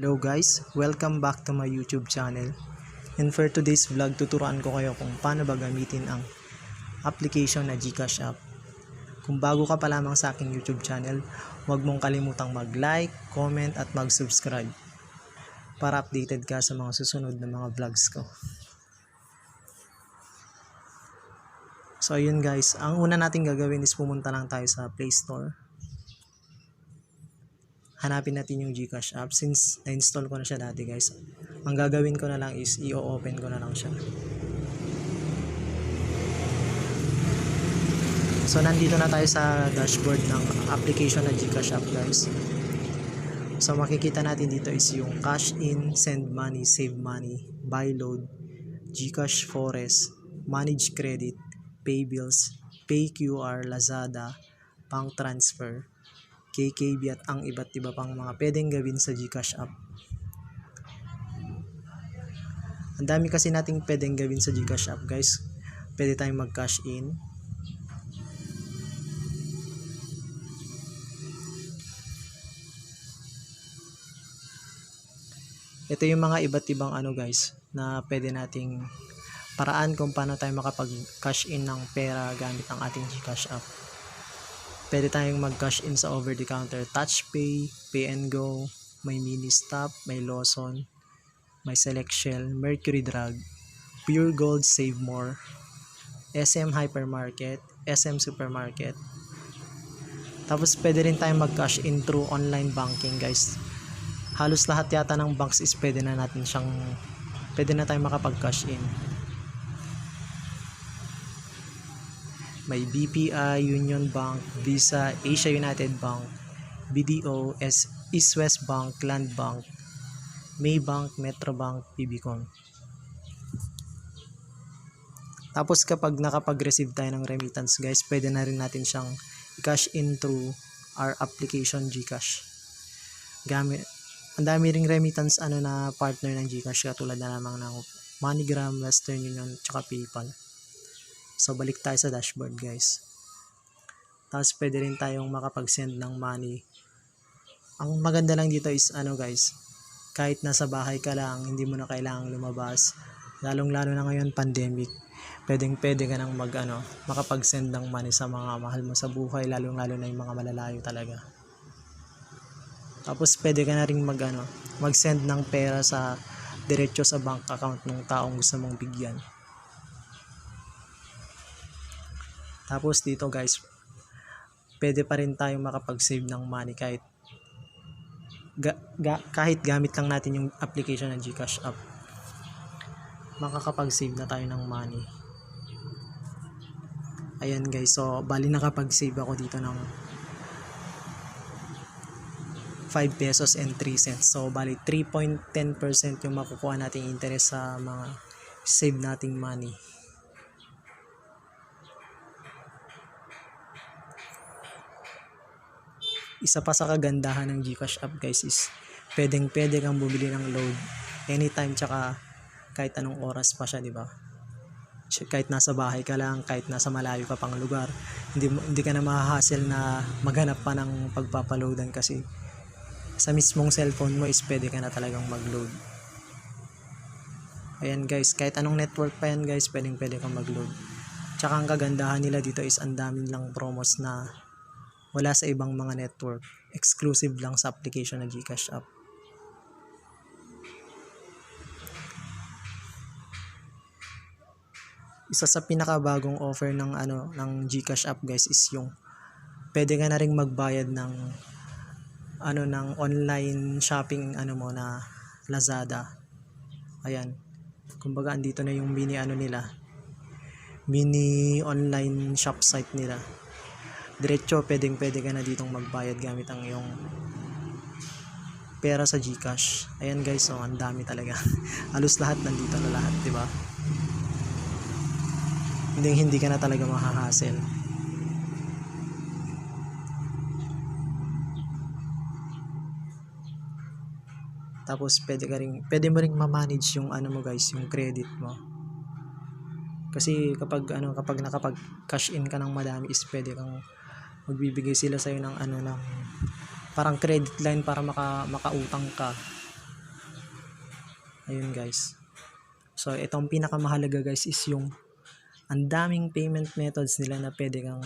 Hello guys, welcome back to my YouTube channel. And for today's vlog, tuturuan ko kayo kung paano ba gamitin ang application na Gcash app. Kung bago ka pa lamang sa aking YouTube channel, huwag mong kalimutang mag-like, comment at mag-subscribe para updated ka sa mga susunod na mga vlogs ko. So ayun guys, ang una nating gagawin is pumunta lang tayo sa Play Store. Hanapin natin yung Gcash app since na-install ko na siya dati guys. Ang gagawin ko na lang is i-open ko na lang siya. So nandito na tayo sa dashboard ng application na Gcash app guys. So makikita natin dito is yung cash in, send money, save money, buy load, Gcash Forest, manage credit, pay bills, pay QR, Lazada, bank transfer, KKB at ang iba't iba pang mga pwedeng gawin sa Gcash app. Ang dami kasi nating pwedeng gawin sa Gcash app guys. Pwede tayong mag-cash in. Ito yung mga iba't ibang ano guys na pwede nating paraan kung paano tayo makapag-cash in ng pera gamit ang ating Gcash app. Pwede tayong mag-cash in sa over-the-counter touch pay, pay and go, may mini stop, may Lawson, may select shell, Mercury Drug, Pure Gold Save More, SM Hypermarket, SM Supermarket. Tapos pwede rin tayong mag-cash in through online banking guys. Halos lahat yata ng banks is pwede na natin siyang pwede na tayong makapag-cash in. May BPI, Union Bank, Visa, Asia United Bank, BDO, East West Bank, Land Bank, Maybank, Metrobank, PBCom. Tapos kapag nakapag-receive tayo ng remittance guys, pwede na rin natin siyang cash in through our application GCash. Gamit, ang dami ring remittance ano na partner ng GCash katulad na lamang ng MoneyGram, Western Union, tsaka PayPal. So, balik tayo sa dashboard, guys. Tapos, pwede rin tayong makapag-send ng money. Ang maganda lang dito is, ano guys, kahit nasa bahay ka lang, hindi mo na kailangang lumabas. Lalong-lalo na ngayon, pandemic. Pwedeng pwede ka nang mag, ano, makapag-send ng money sa mga mahal mo sa buhay, lalong-lalo na yung mga malalayo talaga. Tapos, pwede ka na rin mag, ano, mag-send ng pera sa diretso sa bank account ng taong gusto mong bigyan. Tapos dito guys, pwede pa rin tayong makapag-save ng money kahit ga, ga, kahit gamit lang natin yung application ng GCash app. Makakapag-save na tayo ng money. Ayan guys, so bali nakapag-save ako dito ng 5 pesos and 3 cents. So bali 3.10% yung makukuha nating interest sa mga save nating money. Isa pa sa kagandahan ng Gcash app guys is pwedeng pwede kang bumili ng load anytime tsaka kahit anong oras pa siya di ba? Kahit nasa bahay ka lang kahit nasa malayo ka pang lugar hindi hindi ka na mahahassle na maghanap pa ng pagpapaloadan kasi sa mismong cellphone mo is pwede ka na talagang mag-load. Ayan guys kahit anong network pa yan guys pwedeng pwede kang mag-load. Tsaka ang kagandahan nila dito is ang daming lang promos na wala sa ibang mga network. Exclusive lang sa application na GCash app. Isa sa pinakabagong offer ng ano ng GCash app guys is yung pwede ka na ring magbayad ng ano ng online shopping ano mo na Lazada. Ayan. Kumbaga andito na yung mini ano nila. Mini online shop site nila diretso pwedeng pwede ka na ditong magbayad gamit ang iyong pera sa GCash. Ayan guys, so ang dami talaga. Halos lahat nandito na lahat, 'di ba? Hindi hindi ka na talaga mahahassle. Tapos pwede ka ring pwede mo ring ma-manage yung ano mo guys, yung credit mo. Kasi kapag ano kapag nakapag cash in ka ng madami is pwede kang magbibigay sila sa ng ano ng parang credit line para maka makautang ka Ayun guys. So itong pinakamahalaga guys is yung ang daming payment methods nila na pwede kang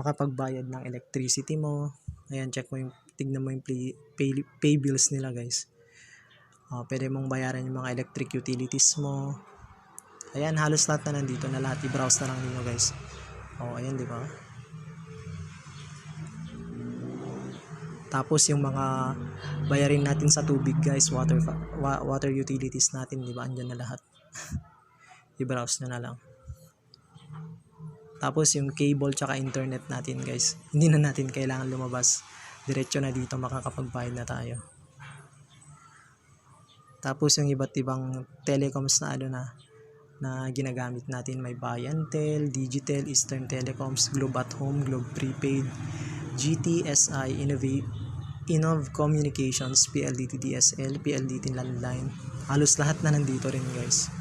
makapagbayad ng electricity mo. Ayan, check mo yung, tignan mo yung pay, pay, pay bills nila guys. Uh, pwede mong bayaran yung mga electric utilities mo. Ayan, halos lahat na nandito na lahat. I-browse na lang ninyo guys. Oh, ayan, di ba? Tapos yung mga bayarin natin sa tubig guys, water wa- water utilities natin, di ba? Andiyan na lahat. I-browse nyo na lang. Tapos yung cable tsaka internet natin guys, hindi na natin kailangan lumabas. Diretso na dito makakapagbayad na tayo. Tapos yung iba't ibang telecoms na ano na na ginagamit natin may Bayantel, Digitel, Eastern Telecoms, Globe at Home, Globe Prepaid, GTSI, Innovate, Innov Communications, PLDT DSL, PLDT Landline. Halos lahat na nandito rin guys.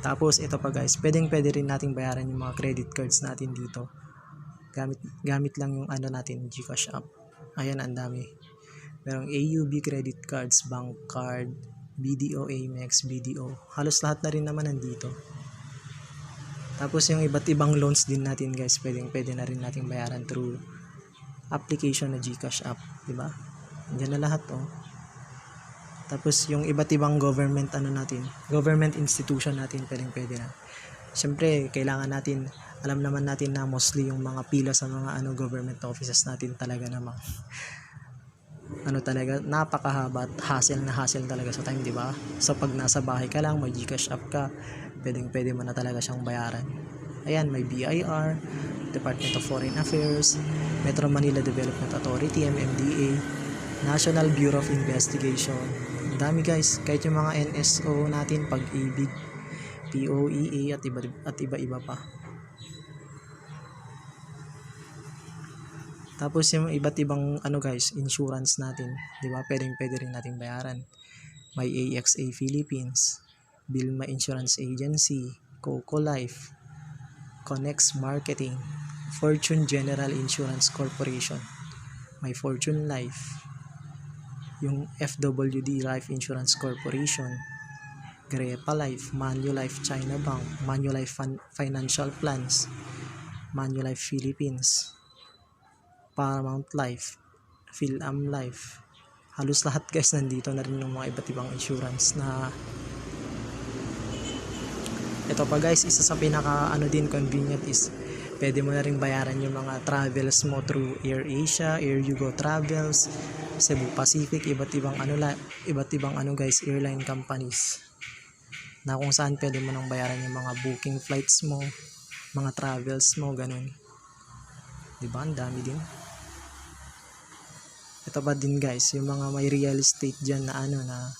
Tapos ito pa guys, pwedeng pwede rin nating bayaran yung mga credit cards natin dito. Gamit gamit lang yung ano natin, GCash app. Ayan, ang dami. Merong AUB credit cards, bank card, BDO, Amex, BDO. Halos lahat na rin naman nandito. Tapos yung iba't ibang loans din natin guys, pwedeng pwede na rin nating bayaran through application na GCash app, di ba? Diyan na lahat oh. Tapos yung iba't ibang government ano natin, government institution natin pwedeng pwede na. Siyempre, kailangan natin, alam naman natin na mostly yung mga pila sa mga ano government offices natin talaga namang ano talaga, napakahaba at hassle na hassle talaga sa time, di ba? So pag nasa bahay ka lang, may GCash app ka, pwedeng pwede mo na talaga siyang bayaran. Ayan, may BIR, Department of Foreign Affairs, Metro Manila Development Authority, MMDA, National Bureau of Investigation. Ang dami guys, kahit yung mga NSO natin, pag-ibig, POEA at iba at iba-iba pa. Tapos yung iba't ibang ano guys, insurance natin, 'di ba? Pwedeng pwede rin nating bayaran. May AXA Philippines, Bilma Insurance Agency, Coco Life, Connex Marketing, Fortune General Insurance Corporation, may Fortune Life, yung FWD Life Insurance Corporation, Grepa Life, Manulife China Bank, Manulife Fin- Financial Plans, Manulife Philippines, Paramount Life, PhilAm Life. Halos lahat guys nandito na rin ng mga iba't ibang insurance na ito pa guys, isa sa pinaka ano din convenient is pwede mo na rin bayaran yung mga travels mo through AirAsia, Air Yugo Travels, Cebu Pacific, iba't ibang ano la, iba't ibang ano guys, airline companies. Na kung saan pwede mo nang bayaran yung mga booking flights mo, mga travels mo, ganun. 'Di ba? Ang dami din. Ito pa din guys, yung mga may real estate diyan na ano na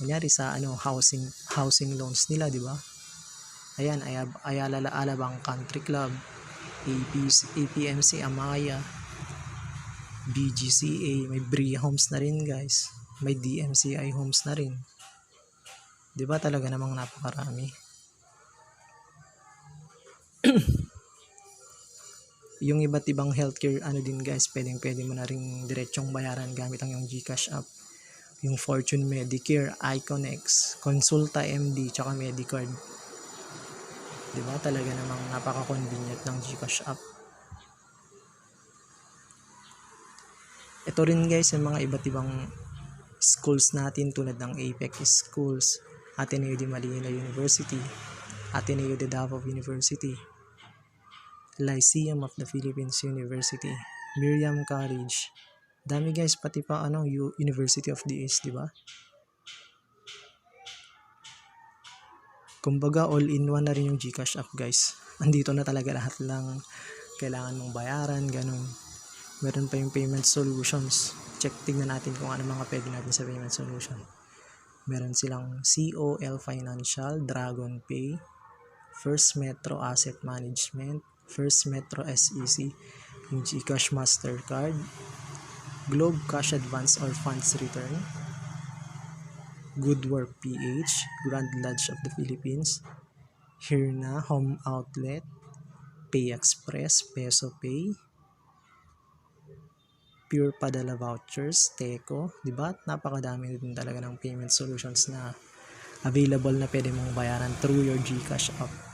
kunyari sa ano housing housing loans nila, 'di ba? Ayan, Ayala Alabang Country Club, APC, APMC Amaya, BGCA, may Bria Homes na rin guys. May DMCI Homes na rin. 'Di ba talaga namang napakarami? yung iba't ibang healthcare ano din guys, pwedeng pwede mo na rin diretsong bayaran gamit ang yung GCash app. Yung Fortune Medicare, Iconex, Consulta MD, tsaka Medicard. 'Di ba? Talaga namang napaka-convenient ng GCash app. Ito rin guys yung mga iba't ibang schools natin tulad ng APEC Schools, Ateneo de Manila University, Ateneo de Davao University, Lyceum of the Philippines University, Miriam College. Dami guys, pati pa ano, University of the East, di ba? Kumbaga all-in-one na rin yung GCash app guys. Andito na talaga lahat lang kailangan mong bayaran, ganun. Meron pa yung payment solutions. Check, tingnan natin kung ano mga pwede natin sa payment solution. Meron silang COL Financial, Dragon Pay, First Metro Asset Management, First Metro SEC, yung GCash Mastercard, Globe Cash Advance or Funds Return, Good Work PH, Grand Lodge of the Philippines, Hirna Home Outlet, Pay Express, Peso Pay, Pure Padala Vouchers, Teco, di ba? Napakadami din talaga ng payment solutions na available na pwede mong bayaran through your GCash app.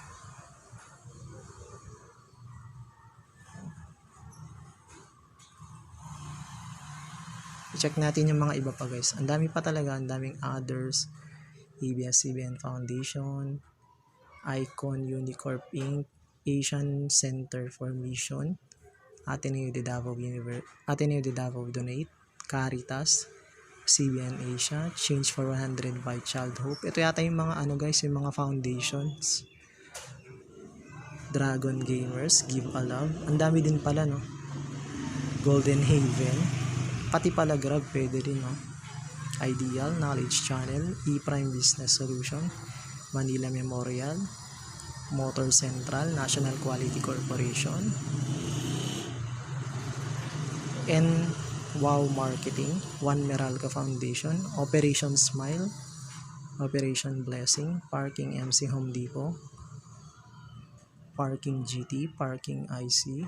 I-check natin yung mga iba pa guys. Ang dami pa talaga, ang daming others. ABS-CBN Foundation, Icon Unicorp Inc., Asian Center for Mission, Ateneo de Davao Univer Ateneo de Davao Donate, Caritas, CBN Asia, Change for 100 by Child Hope. Ito yata yung mga ano guys, yung mga foundations. Dragon Gamers, Give a Love. Ang dami din pala no. Golden Haven. Pati pala Grab pwede rin no. Ideal, Knowledge Channel, E-Prime Business Solution, Manila Memorial, Motor Central, National Quality Corporation, and Wow Marketing, One Meralco Foundation, Operation Smile, Operation Blessing, Parking MC Home Depot, Parking GT, Parking IC,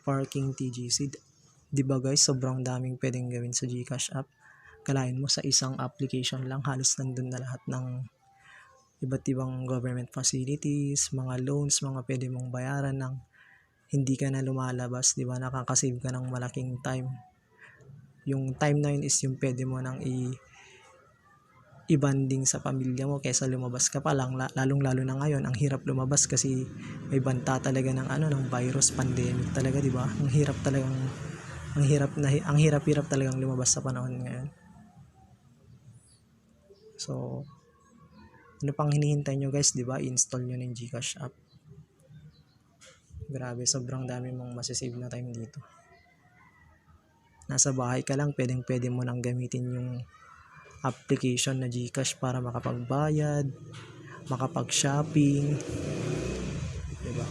Parking TGC. Di ba guys, sobrang daming pwedeng gawin sa GCash app. Kalahin mo sa isang application lang, halos nandun na lahat ng iba't ibang government facilities, mga loans, mga pwede mong bayaran ng hindi ka na lumalabas, di ba? Nakakasave ka ng malaking time. Yung time na yun is yung pwede mo nang i ibanding sa pamilya mo kaysa lumabas ka pa lang La- lalong lalo na ngayon ang hirap lumabas kasi may banta talaga ng ano ng virus pandemic talaga di ba ang hirap talagang ang hirap na ang hirap-hirap talagang lumabas sa panahon ngayon. So ano pang hinihintay nyo guys? Di ba? Install nyo ng Gcash app. Grabe, sobrang dami mong masisave na time dito. Nasa bahay ka lang, pwedeng pwede mo nang gamitin yung application na Gcash para makapagbayad, makapag-shopping, diba?